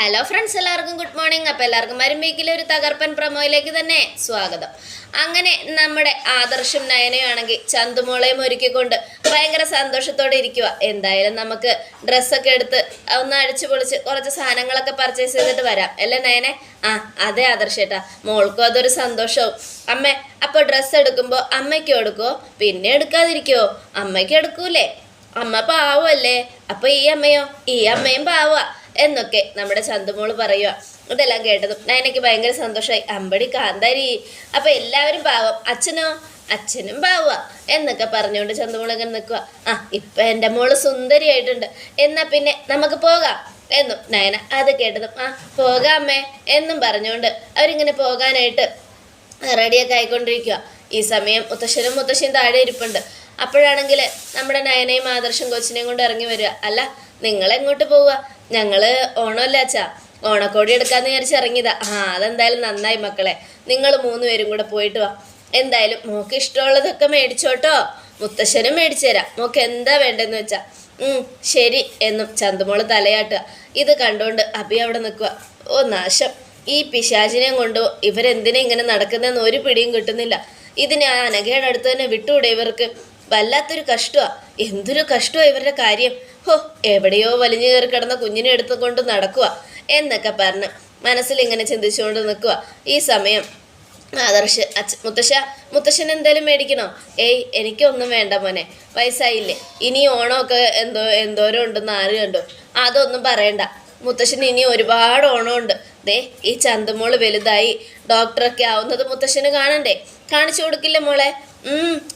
Hello friends എല്ലാവർക്കും good morning അപ്പോൾ എല്ലാവർക്കും മരുമ്പേക്കിലെ ഒരു തകർപ്പൻ പ്രൊമോയിലേക്ക് തന്നെ സ്വാഗതം. അങ്ങനെ നമ്മുടെ ആദർശം നയനയാണെങ്കിൽ ചന്തുമോളയും ഒരുക്കിക്കൊണ്ട് ഭയങ്കര സന്തോഷത്തോടെ ഇരിക്കുക എന്തായാലും നമുക്ക് ഡ്രസ്സൊക്കെ എടുത്ത് ഒന്ന് അഴിച്ചു പൊളിച്ച് കുറച്ച് സാധനങ്ങളൊക്കെ പർച്ചേസ് ചെയ്തിട്ട് വരാം. അല്ലേ നയനെ? ആ അതെ ആദർശേട്ടാ മോൾക്കും അതൊരു സന്തോഷവും. അമ്മ അപ്പോൾ ഡ്രസ്സ് എടുക്കുമ്പോൾ അമ്മയ്ക്കും എടുക്കുമോ പിന്നെ എടുക്കാതിരിക്കുമോ അമ്മയ്ക്ക് എടുക്കൂലേ? അമ്മ പാവല്ലേ? അപ്പോൾ ഈ അമ്മയോ? ഈ അമ്മയും പാവാ. എന്നൊക്കെ നമ്മുടെ ചന്തുമോൾ പറയുക ഇതെല്ലാം കേട്ടതും നയനയ്ക്ക് ഭയങ്കര സന്തോഷമായി അമ്പടി കാന്താരി. അപ്പൊ എല്ലാവരും പാവം. അച്ഛനോ? അച്ഛനും പാവുക എന്നൊക്കെ പറഞ്ഞുകൊണ്ട് ചന്തുമോൾ അങ്ങനെ നിൽക്കുക ആ ഇപ്പൊ എന്റെ മോൾ സുന്ദരിയായിട്ടുണ്ട്. എന്നാ പിന്നെ നമുക്ക് പോകാം എന്നും. നയന അത് കേട്ടതും ആ പോകാമേ എന്നും പറഞ്ഞുകൊണ്ട് അവരിങ്ങനെ പോകാനായിട്ട് റെഡിയൊക്കെ ആയിക്കൊണ്ടിരിക്കുക ഈ സമയം മുത്തശ്ശനും മുത്തശ്ശിയും താഴെ ഇരിപ്പുണ്ട്. അപ്പോഴാണെങ്കിൽ നമ്മുടെ നയനയും ആദർശം കൊച്ചിനെയും കൊണ്ട് ഇറങ്ങി വരിക. അല്ല നിങ്ങളെങ്ങോട്ട് പോവുക? ഞങ്ങൾ ഓണമല്ല അച്ഛാ? ഓണക്കോടി എടുക്കാന്ന് വിചാരിച്ച് ഇറങ്ങിയതാ. ആ അതെന്തായാലും നന്നായി മക്കളെ. നിങ്ങൾ മൂന്നുപേരും കൂടെ പോയിട്ട് വാ. എന്തായാലും മോക്ക് ഇഷ്ടമുള്ളതൊക്കെ മേടിച്ചോട്ടോ. മുത്തശ്ശനും മേടിച്ചു തരാം. മോക്ക് എന്താ വേണ്ടെന്ന് വെച്ചാ. ഉം ശരി എന്നും ചന്തുമോൾ തലയാട്ടുക. ഇത് കണ്ടുകൊണ്ട് അഭി അവിടെ നിൽക്കുക ഓ നാശം. ഈ പിശാചിനെയും കൊണ്ട് ഇവരെന്തിനാ ഇങ്ങനെ നടക്കുന്നതെന്ന് ഒരു പിടിയും കിട്ടുന്നില്ല. ഇതിനെ ആ അനഘയുടെ അടുത്ത് തന്നെ വിട്ടുകൂടെ ഇവർക്ക്? വല്ലാത്തൊരു കഷ്ടമാണ് എന്തൊരു കഷ്ടമാണ് ഇവരുടെ കാര്യം. ഹോ എവിടെയോ വലിഞ്ഞു കയറി കിടന്ന കുഞ്ഞിനെ എടുത്തുകൊണ്ട് നടക്കുക എന്നൊക്കെ പറഞ്ഞ് മനസ്സിൽ ഇങ്ങനെ ചിന്തിച്ചുകൊണ്ട് നിൽക്കുക. ഈ സമയം ആദർശ് അച്ഛ മുത്തശ്ശ മുത്തശ്ശൻ എന്തേലും മേടിക്കണോ? ഏയ് എനിക്കൊന്നും വേണ്ട മോനെ. വയസ്സായില്ലേ. ഇനി ഓണമൊക്കെ എന്തോ എന്തോരം ഉണ്ടെന്ന് ആര് കണ്ടു? അതൊന്നും പറയണ്ട. മുത്തശ്ശന് ഇനി ഒരുപാട് ഓണമുണ്ട്. ദേ ഈ ചന്തമോൾ വലുതായി ഡോക്ടറൊക്കെ ആവുന്നത് മുത്തശ്ശന് കാണണ്ടേ? കാണിച്ചു കൊടുക്കില്ല മോളെ?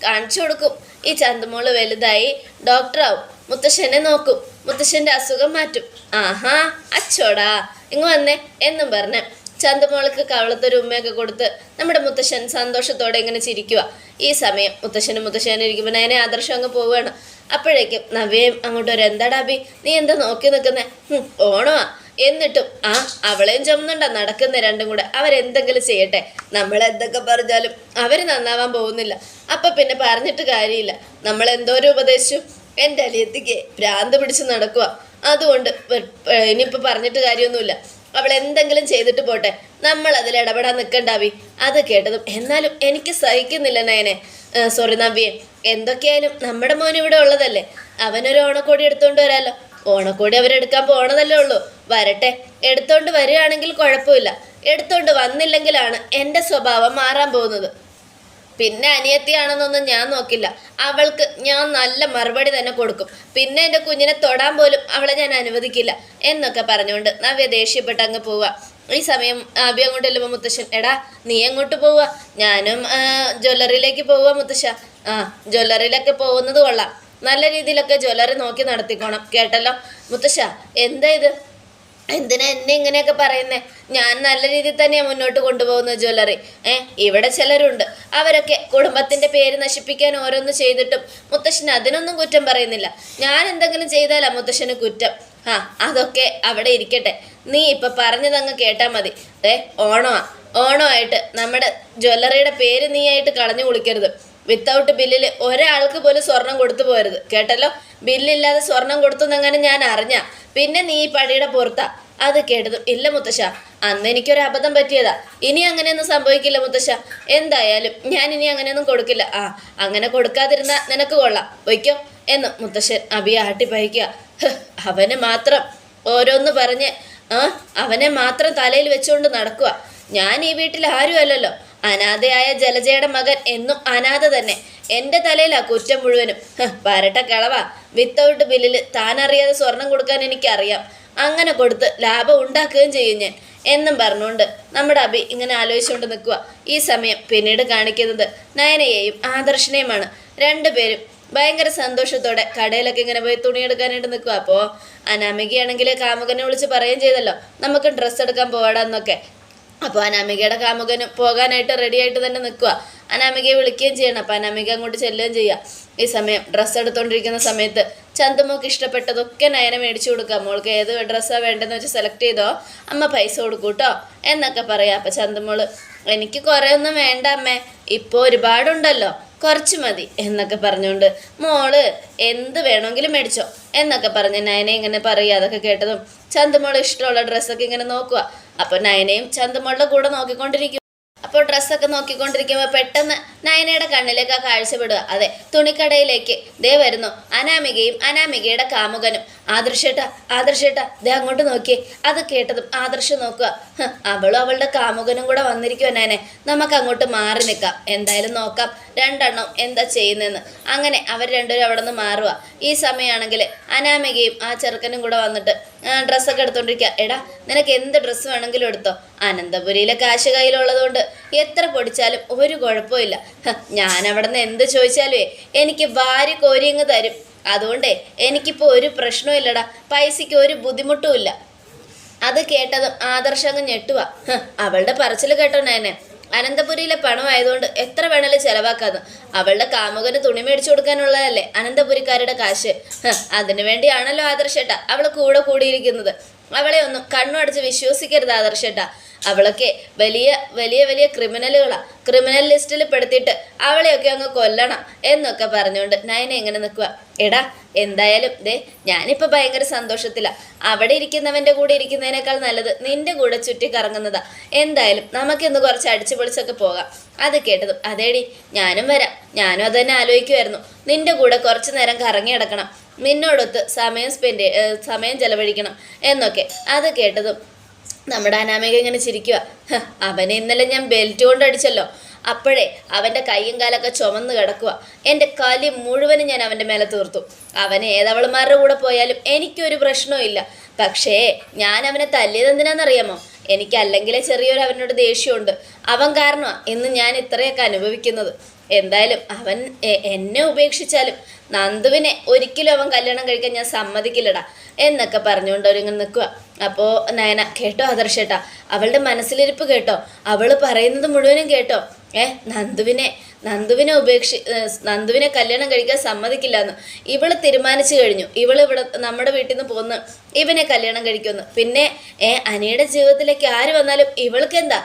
കാണിച്ചു കൊടുക്കും. ഈ ചന്തമോൾ വലുതായി ഡോക്ടറാവും. മുത്തശ്ശനെ നോക്കും. മുത്തശ്ശന്റെ അസുഖം മാറ്റും. ആഹാ അച്ചോടാ ഇങ്ങ് വന്നേ എന്നും പറഞ്ഞ്. ചന്തമോൾക്ക് കവളത്തൊരു ഉമ്മയൊക്കെ കൊടുത്ത് നമ്മുടെ മുത്തശ്ശൻ സന്തോഷത്തോടെ ഇങ്ങനെ ചിരിക്കുക ഈ സമയം മുത്തശ്ശനും മുത്തശ്ശനും ഇരിക്കുമ്പോൾ അതിനെ ആദർശം അങ്ങ് പോവുകയാണ്. അപ്പോഴേക്കും നവ്യയും അങ്ങോട്ട് ഒരു എന്താടാ ബി നീ എന്താ നോക്കി നിൽക്കുന്നേ? ഓണമാ. എന്നിട്ടും ആ അവളെയും ചുമന്നുണ്ടാ. നടക്കുന്ന രണ്ടും കൂടെ. അവരെന്തെങ്കിലും ചെയ്യട്ടെ. നമ്മൾ എന്തൊക്കെ പറഞ്ഞാലും അവർ നന്നാവാൻ പോകുന്നില്ല. അപ്പം പിന്നെ പറഞ്ഞിട്ട് കാര്യമില്ല. നമ്മൾ എന്തോരം ഉപദേശിച്ചു. എന്റെ അലിയത്തിക്ക് ഭ്രാന്ത് പിടിച്ച് നടക്കുക അതുകൊണ്ട് ഇനിയിപ്പോൾ പറഞ്ഞിട്ട് കാര്യമൊന്നുമില്ല. അവൾ എന്തെങ്കിലും ചെയ്തിട്ട് പോട്ടെ. നമ്മൾ അതിൽ ഇടപെടാൻ നിൽക്കണ്ടാവി അത് കേട്ടതും എന്നാലും എനിക്ക് സഹിക്കുന്നില്ല നയനെ. സോറി നവ്യെ. എന്തൊക്കെയായാലും നമ്മുടെ മോൻ ഇവിടെ ഉള്ളതല്ലേ. അവനൊരു ഓണക്കോടി എടുത്തുകൊണ്ട് വരാലോ. ഓണക്കോടി അവരെടുക്കാൻ പോണതല്ലേ ഉള്ളൂ. വരട്ടെ. എടുത്തോണ്ട് വരികയാണെങ്കിൽ കുഴപ്പമില്ല. എടുത്തോണ്ട് വന്നില്ലെങ്കിലാണ് എന്റെ സ്വഭാവം മാറാൻ പോകുന്നത്. പിന്നെ അനിയത്തിയാണെന്നൊന്നും ഞാൻ നോക്കില്ല. അവൾക്ക് ഞാൻ നല്ല മറുപടി തന്നെ കൊടുക്കും. പിന്നെ എന്റെ കുഞ്ഞിനെ തൊടാൻ പോലും അവളെ ഞാൻ അനുവദിക്കില്ല എന്നൊക്കെ പറഞ്ഞുകൊണ്ട് നവ്യ ദേഷ്യപ്പെട്ട് അങ്ങ് പോവുക ഈ സമയം ആബി അങ്ങോട്ട് ചെല്ലുമ്പോൾ മുത്തശ്ശൻ എടാ നീ എങ്ങോട്ട് പോവുക ഞാനും ജ്വല്ലറിയിലേക്ക് പോവുക മുത്തശ്ശ. ആ ജ്വല്ലറിയിലൊക്കെ പോകുന്നത് കൊള്ളാം. നല്ല രീതിയിലൊക്കെ ജ്വല്ലറി നോക്കി നടത്തിക്കോണം. കേട്ടല്ലോ? മുത്തശ്ശ എന്താ ഇത്? എന്തിനാ എന്നെ ഇങ്ങനെയൊക്കെ പറയുന്നത് ഞാൻ നല്ല രീതിയിൽ തന്നെയാണ് മുന്നോട്ട് കൊണ്ടുപോകുന്നത് ജ്വല്ലറി. ഏ ഇവിടെ ചിലരുണ്ട്. അവരൊക്കെ കുടുംബത്തിന്റെ പേര് നശിപ്പിക്കാൻ ഓരോന്ന് ചെയ്തിട്ടും മുത്തശ്ശൻ അതിനൊന്നും കുറ്റം പറയുന്നില്ല. ഞാൻ എന്തെങ്കിലും ചെയ്താലാ മുത്തശ്ശന് കുറ്റം. ആ അതൊക്കെ അവിടെ ഇരിക്കട്ടെ. നീ ഇപ്പം പറഞ്ഞതങ്ങ് കേട്ടാൽ മതി. ഏ ഓണമാ. ഓണമായിട്ട് നമ്മുടെ ജ്വല്ലറിയുടെ പേര് നീ ആയിട്ട് കളഞ്ഞു കുളിക്കരുത്. വിത്തൗട്ട് ബില്ലിൽ ഒരാൾക്ക് പോലും സ്വർണം കൊടുത്തു പോരുത് കേട്ടല്ലോ? ബില്ലില്ലാതെ സ്വർണം കൊടുത്തു എന്നങ്ങനെ ഞാൻ അറിഞ്ഞ. പിന്നെ നീ ഈ പടിയുടെ പുറത്താ. അത് കേട്ടത്. ഇല്ല മുത്തശ്ശ. അന്ന് എനിക്കൊരു അബദ്ധം പറ്റിയതാ. ഇനി അങ്ങനെയൊന്നും സംഭവിക്കില്ല മുത്തശ്ശ. എന്തായാലും ഞാൻ ഇനി അങ്ങനെയൊന്നും കൊടുക്കില്ല. ആ അങ്ങനെ കൊടുക്കാതിരുന്ന നിനക്ക് കൊള്ളാം. വയ്ക്കോ എന്ന് മുത്തശ്ശൻ അബിയെ ആട്ടിപ്പയക്കുക അവന് മാത്രം ഓരോന്ന് പറഞ്ഞ് ആ അവനെ മാത്രം തലയിൽ വെച്ചുകൊണ്ട് നടക്കുക. ഞാൻ ഈ വീട്ടിൽ ആരുമല്ലല്ലോ. അനാഥയായ ജലജയുടെ മകൻ എന്നും അനാഥ തന്നെ. എന്റെ തലയിലാ കുറ്റം മുഴുവനും. വരട്ട കളവാ. വിത്തൗട്ട് ബില്ലിൽ താൻ അറിയാതെ സ്വർണം കൊടുക്കാൻ എനിക്കറിയാം. അങ്ങനെ കൊടുത്ത് ലാഭം ഉണ്ടാക്കുകയും ചെയ്യും ഞാൻ. എന്നും പറഞ്ഞുകൊണ്ട് നമ്മുടെ അഭി ഇങ്ങനെ ആലോചിച്ചുകൊണ്ട് നിൽക്കുക ഈ സമയം പിന്നീട് കാണിക്കുന്നത് നയനയെയും ആദർശനെയുമാണ്. രണ്ടുപേരും ഭയങ്കര സന്തോഷത്തോടെ കടയിലൊക്കെ ഇങ്ങനെ പോയി തുണിയെടുക്കാനായിട്ട് നിൽക്കുക അപ്പോൾ അനാമികയാണെങ്കിൽ കാമുകനെ വിളിച്ച് പറയുകയും ചെയ്തല്ലോ. നമുക്ക് ഡ്രസ്സ് എടുക്കാൻ പോവാടാന്നൊക്കെ. അപ്പോൾ അനാമികയുടെ കാമുകന് പോകാനായിട്ട് റെഡിയായിട്ട് തന്നെ നിൽക്കുക അനാമികയെ വിളിക്കുകയും ചെയ്യണം. അപ്പോൾ അനാമിക അങ്ങോട്ട് ചെല്ലുകയും ചെയ്യുക ഈ സമയം ഡ്രസ്സ് എടുത്തുകൊണ്ടിരിക്കുന്ന സമയത്ത് ചന്തുമോക്ക് ഇഷ്ടപ്പെട്ടതൊക്കെ നയന മേടിച്ചു കൊടുക്കുക മോൾക്ക് ഏത് ഡ്രസ്സാണ് വേണ്ടതെന്ന് വെച്ച് സെലക്ട് ചെയ്തോ അമ്മ പൈസ കൊടുക്കൂ കേട്ടോ എന്നൊക്കെ പറയാം. അപ്പം ചന്തുമോൾ എനിക്ക് കുറേ ഒന്നും വേണ്ട അമ്മേ. ഇപ്പോൾ ഒരുപാടുണ്ടല്ലോ. കുറച്ച് മതി എന്നൊക്കെ പറഞ്ഞുകൊണ്ട് മോൾ എന്ത് വേണമെങ്കിലും മേടിച്ചോ എന്നൊക്കെ പറഞ്ഞ് നയനെ ഇങ്ങനെ പറയുക. അതൊക്കെ കേട്ടതും ചന്തുമോൾ ഇഷ്ടമുള്ള ഡ്രസ്സൊക്കെ ഇങ്ങനെ നോക്കുക. അപ്പോൾ നയനയും ചന്തുമോളുടെ കൂടെ നോക്കിക്കൊണ്ടിരിക്കും. അപ്പോൾ ഡ്രസ്സൊക്കെ നോക്കിക്കൊണ്ടിരിക്കുമ്പോൾ പെട്ടെന്ന് നയനയുടെ കണ്ണിലേക്ക് ആ കാഴ്ചപ്പെടുക അതെ തുണിക്കടയിലേക്ക് ദേ വരുന്നു അനാമികയും അനാമികയുടെ കാമുകനും. ആദർശേട്ടാ ആദർശേട്ടാ ദേ അങ്ങോട്ട് നോക്കിയേ. അത് കേട്ടതും ആദർശം നോക്കുക. അവളും അവളുടെ കാമുകനും കൂടെ വന്നിരിക്കുമോ നയനെ. നമുക്ക് അങ്ങോട്ട് മാറി നിൽക്കാം. എന്തായാലും നോക്കാം. രണ്ടെണ്ണം എന്താ ചെയ്യുന്നതെന്ന്. അങ്ങനെ അവർ രണ്ടുപേരും അവിടെ നിന്ന് മാറുക ഈ സമയമാണെങ്കിൽ അനാമികയും ആ ചെറുക്കനും കൂടെ വന്നിട്ട് ഡ്രസ്സൊക്കെ എടുത്തോണ്ടിരിക്കുക എടാ നിനക്ക് എന്ത് ഡ്രസ്സ് വേണമെങ്കിലും എടുത്തോ. അനന്തപുരിയിലെ കാശ് കയ്യിലുള്ളതുകൊണ്ട് എത്ര പൊടിച്ചാലും ഒരു കുഴപ്പമില്ല ഞാൻ അവിടെ നിന്ന് എന്ത് ചോദിച്ചാലേ എനിക്ക് വാരി കോരിയങ്ങ് തരും. അതുകൊണ്ടേ എനിക്കിപ്പോൾ ഒരു പ്രശ്നവും ഇല്ലടാ. പൈസയ്ക്ക് ഒരു ബുദ്ധിമുട്ടും ഇല്ല. അത് കേട്ടതും ആദർശം അങ്ങ് ഞെട്ടുക അവളുടെ പറച്ചിൽ കേട്ടോ നേനെ അനന്തപുരിയിലെ പണമായതുകൊണ്ട് എത്ര വേണേലും ചെലവാക്കാന്ന്. അവളുടെ കാമുകന് തുണി മേടിച്ചു കൊടുക്കാനുള്ളതല്ലേ അനന്തപുരിക്കാരുടെ കാശ്. അതിനു വേണ്ടിയാണല്ലോ ആദർശേട്ട അവൾ കൂടെ കൂടിയിരിക്കുന്നത്. അവളെ ഒന്നും കണ്ണു അടച്ച് വിശ്വസിക്കരുത് ആദർശേട്ട. അവളൊക്കെ വലിയ വലിയ വലിയ ക്രിമിനലുകളാണ് ക്രിമിനൽ ലിസ്റ്റിൽ പെടുത്തിയിട്ട് അവളെയൊക്കെ അങ്ങ് കൊല്ലണം എന്നൊക്കെ പറഞ്ഞുകൊണ്ട് നയന എങ്ങനെ നിൽക്കുക എടാ എന്തായാലും ദേ ഞാനിപ്പോൾ ഭയങ്കര സന്തോഷത്തിലാണ് അവിടെ ഇരിക്കുന്നവന്റെ കൂടെ ഇരിക്കുന്നതിനേക്കാൾ നല്ലത് നിന്റെ കൂടെ ചുറ്റി കറങ്ങുന്നതാ. എന്തായാലും നമുക്കിന്ന് കുറച്ച് അടിച്ചു പൊളിച്ചൊക്കെ പോകാം. അത് കേട്ടതും അതേടി ഞാനും വരാം. ഞാനും അത് തന്നെ ആലോചിക്കുമായിരുന്നു നിന്റെ കൂടെ കുറച്ച് നേരം കറങ്ങി കിടക്കണം നിന്നോടൊത്ത് സമയം സ്പെൻഡ് സമയം ചെലവഴിക്കണം എന്നൊക്കെ. അത് കേട്ടതും നമ്മുടെ അനാമിക ഇങ്ങനെ ചിരിക്കുക "ഹ, അവനെ ഇന്നലെ ഞാൻ ബെൽറ്റ് കൊണ്ട് അടിച്ചല്ലോ. അപ്പോഴേ അവന്റെ കൈയും കാലൊക്കെ ചുമന്ന് കിടക്കുക എന്റെ കലി മുഴുവനും ഞാൻ അവന്റെ മേലെ തീർത്തു. അവൻ ഏതവളുമാരുടെ കൂടെ പോയാലും എനിക്കൊരു പ്രശ്നവും പക്ഷേ ഞാൻ അവനെ തല്ലിയത് എന്തിനാണെന്നറിയാമോ? എനിക്ക് ചെറിയൊരു അവനോട് ദേഷ്യമുണ്ട്. അവൻ കാരണമാണ് ഇന്ന് ഞാൻ ഇത്രയൊക്കെ അനുഭവിക്കുന്നത്. എന്തായാലും അവൻ എന്നെ ഉപേക്ഷിച്ചാലും നന്ദുവിനെ ഒരിക്കലും അവൻ കല്യാണം കഴിക്കാൻ ഞാൻ സമ്മതിക്കില്ലടാ എന്നൊക്കെ പറഞ്ഞുകൊണ്ട് അവരിങ്ങനെ നിൽക്കുക അപ്പോൾ നയന കേട്ടോ ആദർശേട്ടാ അവളുടെ മനസ്സിലിരിപ്പ് കേട്ടോ അവൾ പറയുന്നത് മുഴുവനും കേട്ടോ. ഏ നന്ദുവിനെ നന്ദുവിനെ ഉപേക്ഷി നന്ദുവിനെ കല്യാണം കഴിക്കാൻ സമ്മതിക്കില്ല എന്ന് ഇവൾ തീരുമാനിച്ചു കഴിഞ്ഞു. ഇവൾ ഇവിടെ നമ്മുടെ വീട്ടിൽ നിന്ന് പോന്ന് ഇവനെ കല്യാണം കഴിക്കുമെന്ന്. പിന്നെ ഏ അനിയുടെ ജീവിതത്തിലേക്ക് ആര് വന്നാലും ഇവൾക്ക് എന്താ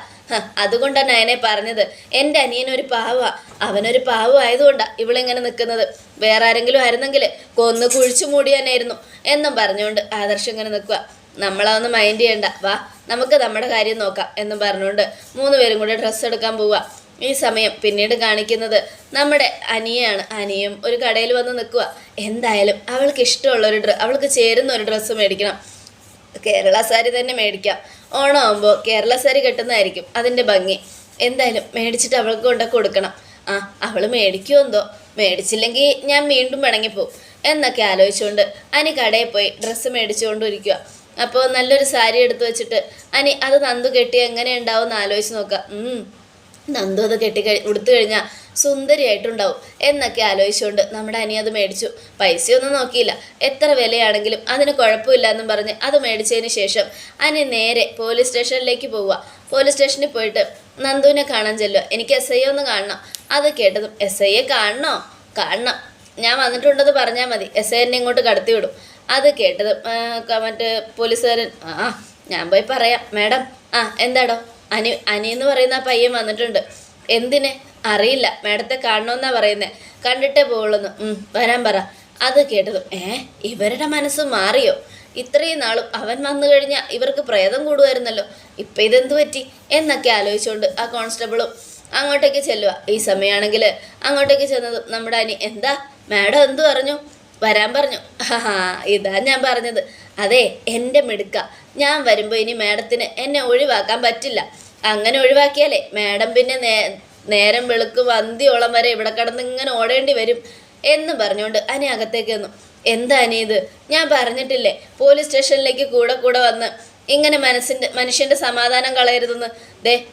അതുകൊണ്ടാണ് നയനെ പറഞ്ഞത്. എന്റെ അനിയനൊരു പാവ. അവനൊരു പാവ ആയതുകൊണ്ടാണ് ഇവളിങ്ങനെ നിൽക്കുന്നത് വേറെ ആരെങ്കിലും ആയിരുന്നെങ്കിൽ കൊന്ന് കുഴിച്ചു മൂടിയാനായിരുന്നു എന്നും പറഞ്ഞുകൊണ്ട് ആദർശം ഇങ്ങനെ നിൽക്കുക നമ്മളതൊന്നും മൈൻഡ് ചെയ്യണ്ട. വാ നമുക്ക് നമ്മുടെ കാര്യം നോക്കാം എന്നും പറഞ്ഞുകൊണ്ട് മൂന്ന് പേരും കൂടെ ഡ്രസ്സ് എടുക്കാൻ പോവുക ഈ സമയം പിന്നീട് കാണിക്കുന്നത് നമ്മുടെ അനിയാണ് അനിയും ഒരു കടയിൽ വന്ന് നിൽക്കുക എന്തായാലും അവൾക്ക് ഇഷ്ടമുള്ള ഒരു ഡ്ര അവൾക്ക് ചേരുന്ന ഒരു ഡ്രസ്സ് മേടിക്കണം. കേരള സാരി തന്നെ മേടിക്കാം. ഓണം ആകുമ്പോൾ കേരള സാരി കെട്ടുന്നതായിരിക്കും അതിന്റെ ഭംഗി. എന്തായാലും മേടിച്ചിട്ട് അവൾക്ക് കൊണ്ട് കൊടുക്കണം. ആ അവൾ മേടിക്കുമോ എന്തോ? മേടിച്ചില്ലെങ്കിൽ ഞാൻ വീണ്ടും പിണങ്ങിപ്പോവും എന്നൊക്കെ ആലോചിച്ചുകൊണ്ട് അനി കടയിൽ പോയി ഡ്രസ്സ് മേടിച്ചുകൊണ്ടിരിക്കുക അപ്പോൾ നല്ലൊരു സാരി എടുത്തു വെച്ചിട്ട് അനി അത് നന്ദു കെട്ടി എങ്ങനെ ഉണ്ടാവും എന്ന് ആലോചിച്ച് നോക്കാം. നന്ദു അത് കെട്ടി കഴി ഉടുത്തു കഴിഞ്ഞാൽ സുന്ദരിയായിട്ടുണ്ടാവും എന്നൊക്കെ ആലോചിച്ചുകൊണ്ട് നമ്മുടെ അനി അത് മേടിച്ചു. പൈസയൊന്നും നോക്കിയില്ല. എത്ര വിലയാണെങ്കിലും അതിന് കുഴപ്പമില്ല എന്നും പറഞ്ഞ് അത് മേടിച്ചതിന് ശേഷം അനി നേരെ പോലീസ് സ്റ്റേഷനിലേക്ക് പോവുക. പോലീസ് സ്റ്റേഷനിൽ പോയിട്ട് നന്ദുവിനെ കാണാൻ ചെല്ലുക. എനിക്ക് എസ് ഐ ഒന്ന് കാണണം. അത് കേട്ടതും എസ് ഐയെ കാണണോ? കാണണം. ഞാൻ വന്നിട്ടുണ്ടെന്ന് പറഞ്ഞാൽ മതി. എസ് ഐ എന്നെ ഇങ്ങോട്ട് കടത്തി വിടും. അത് കേട്ടത് മറ്റേ പോലീസുകാരൻ ആ ഞാൻ പോയി പറയാം. മാഡം ആ എന്താടോ? അനി അനി എന്ന് പറയുന്ന ആ പയ്യൻ വന്നിട്ടുണ്ട്. എന്തിന്? അറിയില്ല. മാഡത്തെ കാണണമെന്നാ പറയുന്നത് കണ്ടിട്ടേ പോവുള്ളൂ വരാൻ പറ. അത് കേട്ടതും ഏ ഇവരുടെ മനസ്സ് മാറിയോ? ഇത്രയും നാളും അവൻ വന്നു കഴിഞ്ഞാൽ ഇവർക്ക് പ്രേതം കൂടുമായിരുന്നല്ലോ. ഇപ്പം ഇതെന്ത് പറ്റി? എന്നൊക്കെ ആലോചിച്ചുകൊണ്ട് ആ കോൺസ്റ്റബിളും അങ്ങോട്ടേക്ക് ചെല്ലുക ഈ സമയമാണെങ്കിൽ അങ്ങോട്ടേക്ക് ചെന്നതും നമ്മുടെ അനി എന്താ? മാഡം എന്തു പറഞ്ഞു? വരാൻ പറഞ്ഞു. ഹാ ഇതാ ഞാൻ പറഞ്ഞത്. അതെ എന്റെ മിടുക്ക. ഞാൻ വരുമ്പോൾ ഇനി മാഡത്തിന് എന്നെ ഒഴിവാക്കാൻ പറ്റില്ല. അങ്ങനെ ഒഴിവാക്കിയാലേ. മാഡം പിന്നെ നേ നേരം വെളുക്ക് വന്തിയോളം വരെ ഇവിടെ കിടന്ന് ഇങ്ങനെ ഓടേണ്ടി വരും എന്ന് പറഞ്ഞുകൊണ്ട് അനി അകത്തേക്ക് വന്നു. എന്താ അനി ഇത്? ഞാൻ പറഞ്ഞിട്ടില്ലേ പോലീസ് സ്റ്റേഷനിലേക്ക് കൂടെ കൂടെ വന്ന് ഇങ്ങനെ മനസ്സിന്റെ മനുഷ്യന്റെ സമാധാനം കളയരുതെന്ന്. ദേ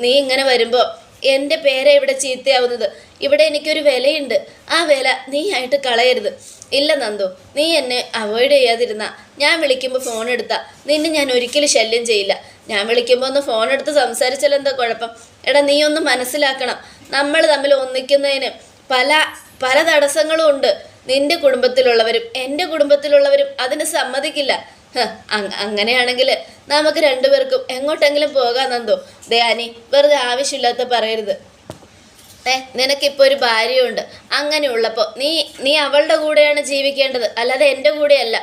നീ ഇങ്ങനെ വരുമ്പോൾ എന്റെ പേരെ ഇവിടെ ചീത്തയാവുന്നത്. ഇവിടെ എനിക്കൊരു വിലയുണ്ട്. ആ വില നീ ആയിട്ട് കളയരുത്. ഇല്ല നന്ദു. നീ എന്നെ അവോയ്ഡ് ചെയ്യാതിരുന്ന. ഞാൻ വിളിക്കുമ്പോൾ ഫോൺ എടുത്താ. നിന്നെ ഞാൻ ഒരിക്കലും ശല്യം ചെയ്യില്ല. ഞാൻ വിളിക്കുമ്പോൾ ഒന്ന് ഫോൺ എടുത്ത് സംസാരിച്ചാൽ എന്താ കുഴപ്പം? എടാ നീ ഒന്ന് മനസ്സിലാക്കണം. നമ്മൾ തമ്മിൽ ഒന്നിക്കുന്നതിന് പല പല തടസ്സങ്ങളും ഉണ്ട്. നിന്റെ കുടുംബത്തിലുള്ളവരും എന്റെ കുടുംബത്തിലുള്ളവരും അതിന് സമ്മതിക്കില്ല. അങ്ങനെയാണെങ്കിൽ നമുക്ക് രണ്ടുപേർക്കും എങ്ങോട്ടെങ്കിലും പോകാൻ നന്ദു. ദയാനി വെറുതെ ആവശ്യമില്ലാത്ത പറയരുത്. ഏ നിനക്കിപ്പോൾ ഒരു ഭാര്യയുണ്ട്. അങ്ങനെയുള്ളപ്പോൾ നീ നീ അവളുടെ കൂടെയാണ് ജീവിക്കേണ്ടത്. അല്ലാതെ എന്റെ കൂടെയല്ല.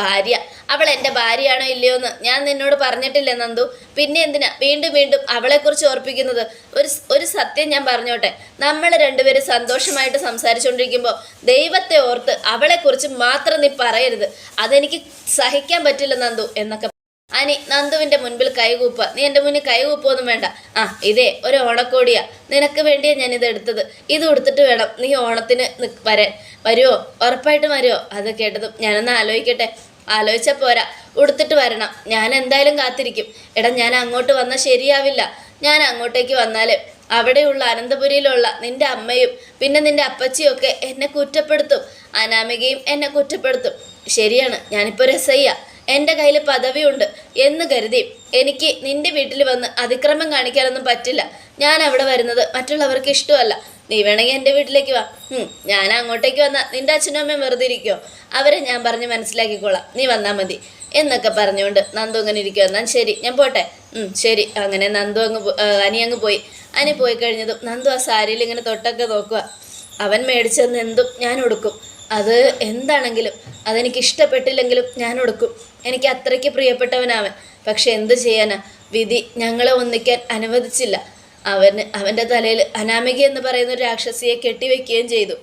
ഭാര്യ. അവൾ എന്റെ ഭാര്യയാണോ ഇല്ലയോ എന്ന് ഞാൻ നിന്നോട് പറഞ്ഞിട്ടില്ല നന്ദു. പിന്നെ എന്തിനാ വീണ്ടും വീണ്ടും അവളെക്കുറിച്ച് ഓർപ്പിക്കുന്നത്? ഒരു ഒരു സത്യം ഞാൻ പറഞ്ഞോട്ടെ. നമ്മൾ രണ്ടുപേരും സന്തോഷമായിട്ട് സംസാരിച്ചുകൊണ്ടിരിക്കുമ്പോൾ ദൈവത്തെ ഓർത്ത് അവളെക്കുറിച്ച് മാത്രം നീ പറയരുത്. അതെനിക്ക് സഹിക്കാൻ പറ്റില്ല നന്ദു എന്നൊക്കെ അനി നന്ദുവിന്റെ മുൻപിൽ കൈകൂപ്പ. നീ എന്റെ മുന്നിൽ കൈകൂപ്പൊന്നും വേണ്ട. ആ ഇതേ ഒരു ഓണക്കോടിയാ. നിനക്ക് വേണ്ടിയാ ഞാൻ ഇത് എടുത്തത്. ഇത് കൊടുത്തിട്ട് വേണം നീ ഓണത്തിന് വരാൻ. വരുമോ ഉറപ്പായിട്ടും വരുമോ അത് കേട്ടതും ഞാനൊന്ന് ആലോചിക്കട്ടെ. ആലോചിച്ച പോരാ. ഉടുത്തിട്ട് വരണം. ഞാൻ എന്തായാലും കാത്തിരിക്കും. എടാ ഞാൻ അങ്ങോട്ട് വന്നാൽ ശരിയാവില്ല. ഞാൻ അങ്ങോട്ടേക്ക് വന്നാൽ അവിടെയുള്ള അനന്തപുരിയിലുള്ള നിന്റെ അമ്മയും പിന്നെ നിന്റെ അപ്പച്ചിയും ഒക്കെ എന്നെ കുറ്റപ്പെടുത്തും. അനാമികയും എന്നെ കുറ്റപ്പെടുത്തും. ശരിയാണ്. ഞാനിപ്പോൾ രസയ്യ എന്റെ കയ്യിൽ പദവിയുണ്ട് എന്ന് കരുതി എനിക്ക് നിന്റെ വീട്ടിൽ വന്ന് അതിക്രമം കാണിക്കാനൊന്നും പറ്റില്ല. ഞാൻ അവിടെ വരുന്നത് മറ്റുള്ളവർക്ക് ഇഷ്ടമല്ല. നീ വേണമെങ്കിൽ എന്റെ വീട്ടിലേക്ക് വാ. ഞാൻ അങ്ങോട്ടേക്ക് വന്നാൽ നിന്റെ അച്ഛനും അമ്മയും വെറുതെ ഇരിക്കുമോ അവരെ ഞാൻ പറഞ്ഞ് മനസ്സിലാക്കിക്കോളാം. നീ വന്നാൽ മതി. എന്നൊക്കെ പറഞ്ഞുകൊണ്ട് നന്ദു അങ്ങനെ ഇരിക്കുക എന്നാൽ ശരി ഞാൻ പോട്ടെ. ശരി. അങ്ങനെ നന്ദു അങ്ങ് അനി അങ്ങ് പോയി. അനി പോയി കഴിഞ്ഞതും നന്ദു ആ സാരിയിൽ ഇങ്ങനെ തൊട്ടൊക്കെ നോക്കുക അവൻ മേടിച്ചെന്ന് എന്തും ഞാൻ ഉടുക്കും. അത് എന്താണെങ്കിലും അതെനിക്ക് ഇഷ്ടപ്പെട്ടില്ലെങ്കിലും ഞാൻ ഒടുക്കും എനിക്ക് അത്രയ്ക്ക് പ്രിയപ്പെട്ടവനാവൻ. പക്ഷെ എന്ത് ചെയ്യാനാ? വിധി ഞങ്ങളെ ഒന്നിക്കാൻ അനുവദിച്ചില്ല. അവന് അവന്റെ തലയിൽ അനാമിക എന്ന് പറയുന്ന ഒരു രാക്ഷസിയെ കെട്ടിവെക്കുകയും ചെയ്തു.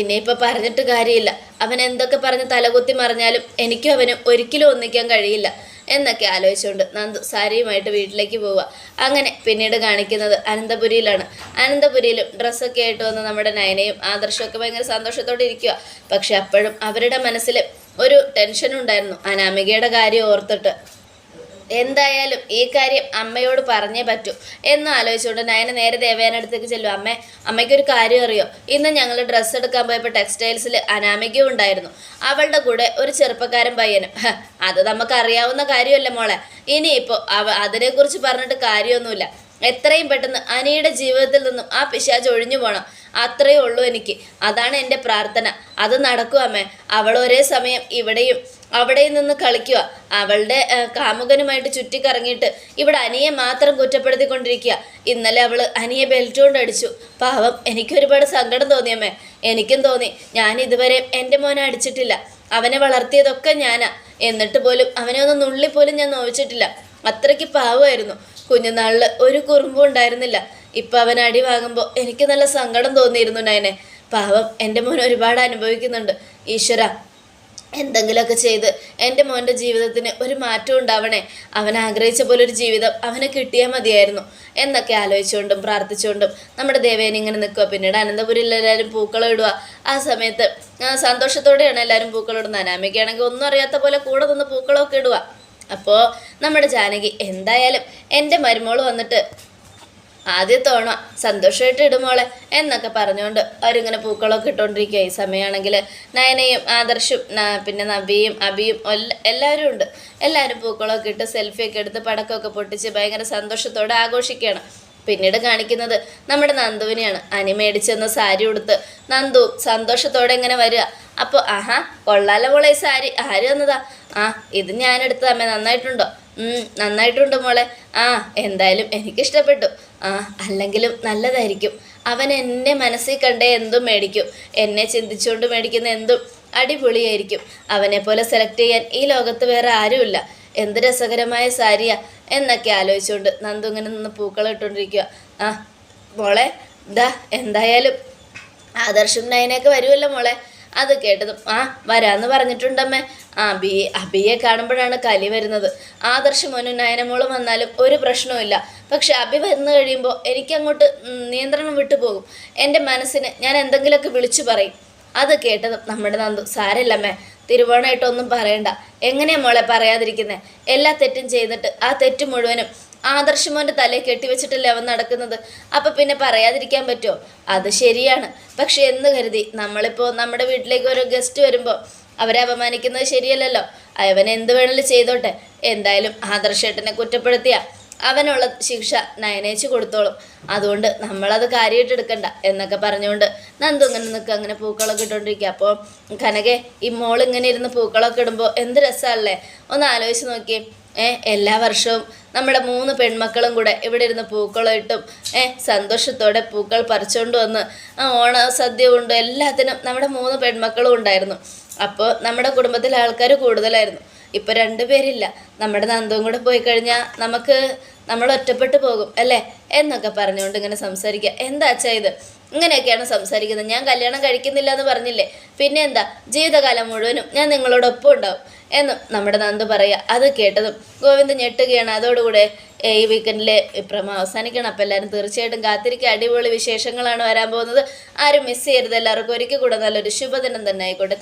ഇനിയിപ്പോൾ പറഞ്ഞിട്ട് കാര്യമില്ല. അവൻ എന്തൊക്കെ പറഞ്ഞ് തലകുത്തി മറിഞ്ഞാലും എനിക്കും അവനും ഒരിക്കലും ഒന്നിക്കാൻ കഴിയില്ല. എന്നൊക്കെ ആലോചിച്ചുകൊണ്ട് നന്ദു സാരിയുമായിട്ട് വീട്ടിലേക്ക് പോവുക. അങ്ങനെ പിന്നീട് കാണിക്കുന്നത് അനന്തപുരിയിലാണ്. അനന്തപുരിയിലും ഡ്രസ്സൊക്കെ ആയിട്ട് വന്ന് നമ്മുടെ നയനയും ആദർശമൊക്കെ ഭയങ്കര സന്തോഷത്തോടെ ഇരിക്കുക പക്ഷെ അപ്പോഴും അവരുടെ മനസ്സിൽ ഒരു ടെൻഷൻ ഉണ്ടായിരുന്നു അനാമികയുടെ കാര്യം ഓർത്തിട്ട്. എന്തായാലും ഈ കാര്യം അമ്മയോട് പറഞ്ഞേ പറ്റൂ. എന്ന് ആലോചിച്ചുകൊണ്ട് നയന നേരെ ദേവേനടുത്തേക്ക് ചെല്ലും. അമ്മ അമ്മയ്ക്കൊരു കാര്യം അറിയോ? ഇന്ന് ഞങ്ങൾ ഡ്രസ്സ് എടുക്കാൻ പോയപ്പോൾ ടെക്സ്റ്റൈൽസിൽ അനാമികയും ഉണ്ടായിരുന്നു. അവളുടെ കൂടെ ഒരു ചെറുപ്പക്കാരൻ പയ്യനും. അത് നമുക്ക് അറിയാവുന്ന കാര്യമല്ല മോളെ? ഇനിയിപ്പോൾ അവ അതിനെക്കുറിച്ച് പറഞ്ഞിട്ട് കാര്യമൊന്നുമില്ല. എത്രയും പെട്ടെന്ന് അനിയുടെ ജീവിതത്തിൽ നിന്നും ആ പിശാജ് ഒഴിഞ്ഞു പോകണം അത്രയേ ഉള്ളൂ എനിക്ക്. അതാണ് എന്റെ പ്രാർത്ഥന. അത് നടക്കും അമ്മേ. അവൾ ഒരേ സമയം ഇവിടെയും അവിടെ നിന്ന് കളിക്കുക. അവളുടെ കാമുകനുമായിട്ട് ചുറ്റിക്കറങ്ങിയിട്ട് ഇവിടെ അനിയെ മാത്രം കുറ്റപ്പെടുത്തിക്കൊണ്ടിരിക്കുക. ഇന്നലെ അവൾ അനിയെ ബെൽറ്റ് കൊണ്ട് അടിച്ചു. പാവം എനിക്ക് ഒരുപാട് സങ്കടം തോന്നിയമ്മേ എനിക്കും തോന്നി. ഞാൻ ഇതുവരെ എന്റെ മോനെ അടിച്ചിട്ടില്ല. അവനെ വളർത്തിയതൊക്കെ ഞാനാ. എന്നിട്ട് പോലും അവനെ ഒന്ന് നുള്ളി പോലും ഞാൻ നോവിച്ചിട്ടില്ല. അത്രയ്ക്ക് പാവമായിരുന്നു. കുഞ്ഞുനാളിൽ ഒരു കുറുമ്പും ഉണ്ടായിരുന്നില്ല. ഇപ്പം അവൻ അടി വാങ്ങുമ്പോൾ എനിക്ക് നല്ല സങ്കടം തോന്നിയിരുന്നു നയനെ. പാവം എന്റെ മോൻ ഒരുപാട് അനുഭവിക്കുന്നുണ്ട്. ഈശ്വര എന്തെങ്കിലുമൊക്കെ ചെയ്ത് എന്റെ മോന്റെ ജീവിതത്തിന് ഒരു മാറ്റം ഉണ്ടാവണേ. അവൻ ആഗ്രഹിച്ച പോലെ ഒരു ജീവിതം അവന് കിട്ടിയാൽ മതിയായിരുന്നു. എന്നൊക്കെ ആലോചിച്ചുകൊണ്ടും പ്രാർത്ഥിച്ചുകൊണ്ടും നമ്മുടെ ദേവേനെ ഇങ്ങനെ നിൽക്കുക പിന്നീട് അനന്തപുരിയിൽ എല്ലാവരും പൂക്കളം ഇടുക ആ സമയത്ത് സന്തോഷത്തോടെയാണ് എല്ലാവരും പൂക്കളം ഇടുന്നത്. അനാമികയാണെങ്കിൽ ഒന്നും അറിയാത്ത പോലെ കൂടെ നിന്ന് പൂക്കളമൊക്കെ ഇടുക അപ്പോൾ നമ്മുടെ ജാനകി എന്തായാലും എന്റെ മരുമോൾ വന്നിട്ട് ആദ്യത്തെ ഓണം സന്തോഷമായിട്ട് ഇടുമോളെ എന്നൊക്കെ പറഞ്ഞുകൊണ്ട് അവരിങ്ങനെ പൂക്കളൊക്കെ ഇട്ടുകൊണ്ടിരിക്കുക ഈ സമയമാണെങ്കിൽ നയനയും ആദർശും പിന്നെ നബിയും അബിയും എല്ലാവരും ഉണ്ട്. എല്ലാവരും പൂക്കളൊക്കെ ഇട്ട് സെൽഫിയൊക്കെ എടുത്ത് പടക്കമൊക്കെ പൊട്ടിച്ച് ഭയങ്കര സന്തോഷത്തോടെ ആഘോഷിക്കുകയാണ് പിന്നീട് കാണിക്കുന്നത് നമ്മുടെ നന്ദുവിനെയാണ്. അനി മേടിച്ചെന്ന് സാരി ഉടുത്ത്. നന്ദു സന്തോഷത്തോടെ ഇങ്ങനെ വരിക. അപ്പോൾ ആഹാ കൊള്ളാലോ മോളെ സാരി. ആര് വന്നതാ ആ ഇത് ഞാൻ എടുത്ത അമ്മ നന്നായിട്ടുണ്ടോ? നന്നായിട്ടുണ്ട് മോളെ. ആ എന്തായാലും എനിക്കിഷ്ടപ്പെട്ടു. ആ അല്ലെങ്കിലും നല്ലതായിരിക്കും. അവൻ എന്നെ മനസ്സിൽ കണ്ടേ എന്തും മേടിക്കും. എന്നെ ചിന്തിച്ചുകൊണ്ട് മേടിക്കുന്ന എന്തും അടിപൊളിയായിരിക്കും. അവനെ പോലെ സെലക്ട് ചെയ്യാൻ ഈ ലോകത്ത് വേറെ ആരുമില്ല. എന്ത് രസകരമായ സാരിയാ എന്നൊക്കെ ആലോചിച്ചുകൊണ്ട് നന്ദു ഇങ്ങനെ നിന്ന് പൂക്കളം ഇട്ടുകൊണ്ടിരിക്കുക ആ മോളെ ഇതാ എന്തായാലും ആദർശം നയനൊക്കെ വരുമല്ലോ മോളെ. അത് കേട്ടതും ആ വരാന്ന് പറഞ്ഞിട്ടുണ്ടമ്മേ. ആ ബി അബിയെ കാണുമ്പോഴാണ് കലി വരുന്നത്. ആദർശ മോനും നയനമോളും വന്നാലും ഒരു പ്രശ്നവുമില്ല. പക്ഷെ അബി വന്നു കഴിയുമ്പോൾ എനിക്കങ്ങോട്ട് നിയന്ത്രണം വിട്ടു പോകും. എന്റെ മനസ്സിന് ഞാൻ എന്തെങ്കിലുമൊക്കെ വിളിച്ചു പറയും. അത് കേട്ടതും നമ്മുടെ നന്ദു സാരല്ലമ്മേ. തിരുവോണമായിട്ടൊന്നും പറയണ്ട. എങ്ങനെയാ മോളെ പറയാതിരിക്കുന്നത് എല്ലാ തെറ്റും ചെയ്തിട്ട് ആ തെറ്റ് മുഴുവനും ആദർശമോന്റെ തലയിൽ കെട്ടിവെച്ചിട്ടല്ലേ അവൻ നടക്കുന്നത്? അപ്പം പിന്നെ പറയാതിരിക്കാൻ പറ്റുമോ അത് ശരിയാണ്. പക്ഷെ എന്ന് കരുതി നമ്മളിപ്പോൾ നമ്മുടെ വീട്ടിലേക്ക് ഓരോ ഗസ്റ്റ് വരുമ്പോൾ അവരെ അപമാനിക്കുന്നത് ശരിയല്ലല്ലോ. അവൻ എന്ത് വേണമെങ്കിലും ചെയ്തോട്ടെ. എന്തായാലും ആദർശേട്ടനെ കുറ്റപ്പെടുത്തിയ. അവനുള്ള ശിക്ഷ നയനേച്ച് കൊടുത്തോളും. അതുകൊണ്ട് നമ്മളത് കാര്യമായിട്ട് എടുക്കണ്ട എന്നൊക്കെ പറഞ്ഞുകൊണ്ട് നന്ദു ഇങ്ങനെ നിൽക്കുക അങ്ങനെ പൂക്കളൊക്കെ ഇട്ടുകൊണ്ടിരിക്കുക അപ്പോൾ കനകെ ഈ മോളിങ്ങനെ ഇരുന്ന് പൂക്കളൊക്കെ ഇടുമ്പോൾ എന്ത് രസമല്ലേ ഒന്ന് ആലോചിച്ച് നോക്കി എല്ലാ വർഷവും നമ്മുടെ മൂന്ന് പെൺമക്കളും കൂടെ ഇവിടെ ഇരുന്ന് പൂക്കളം ഇട്ടും ഏ സന്തോഷത്തോടെ പൂക്കൾ പറിച്ചുകൊണ്ട് വന്ന് ഓണ സദ്യ കൊണ്ടും എല്ലാത്തിനും നമ്മുടെ മൂന്ന് പെൺമക്കളും ഉണ്ടായിരുന്നു. അപ്പോൾ നമ്മുടെ കുടുംബത്തിലെ ആൾക്കാർ കൂടുതലായിരുന്നു. ഇപ്പൊ രണ്ടുപേരില്ല. നമ്മുടെ നന്ദവും കൂടെ പോയി കഴിഞ്ഞാൽ നമുക്ക് നമ്മൾ ഒറ്റപ്പെട്ടു പോകും അല്ലേ? എന്നൊക്കെ പറഞ്ഞുകൊണ്ട് ഇങ്ങനെ സംസാരിക്കുക. എന്താ അച്ഛാ ഇത്? ഇങ്ങനെയൊക്കെയാണ് സംസാരിക്കുന്നത്. ഞാൻ കല്യാണം കഴിക്കുന്നില്ല എന്ന് പറഞ്ഞില്ലേ? പിന്നെ എന്താ? ജീവിതകാലം മുഴുവനും ഞാൻ നിങ്ങളോടൊപ്പം ഉണ്ടാവും എന്നും നമ്മുടെ നന്ദു പറയുക. അത് കേട്ടതും ഗോവിന്ദ് ഞെട്ടുകയാണ്. അതോടുകൂടെ ഈ വീക്കെൻഡിൽ പ്രമ അവസാനിക്കണം. അപ്പം എല്ലാവരും തീർച്ചയായിട്ടും കാത്തിരിക്കുക. അടിപൊളി വിശേഷങ്ങളാണ് വരാൻ പോകുന്നത്. ആരും മിസ് ചെയ്യരുത്. എല്ലാവർക്കും ഒരിക്കൽ കൂടെ നല്ലൊരു ശുഭദിനം തന്നെ ആയിക്കോട്ടെ.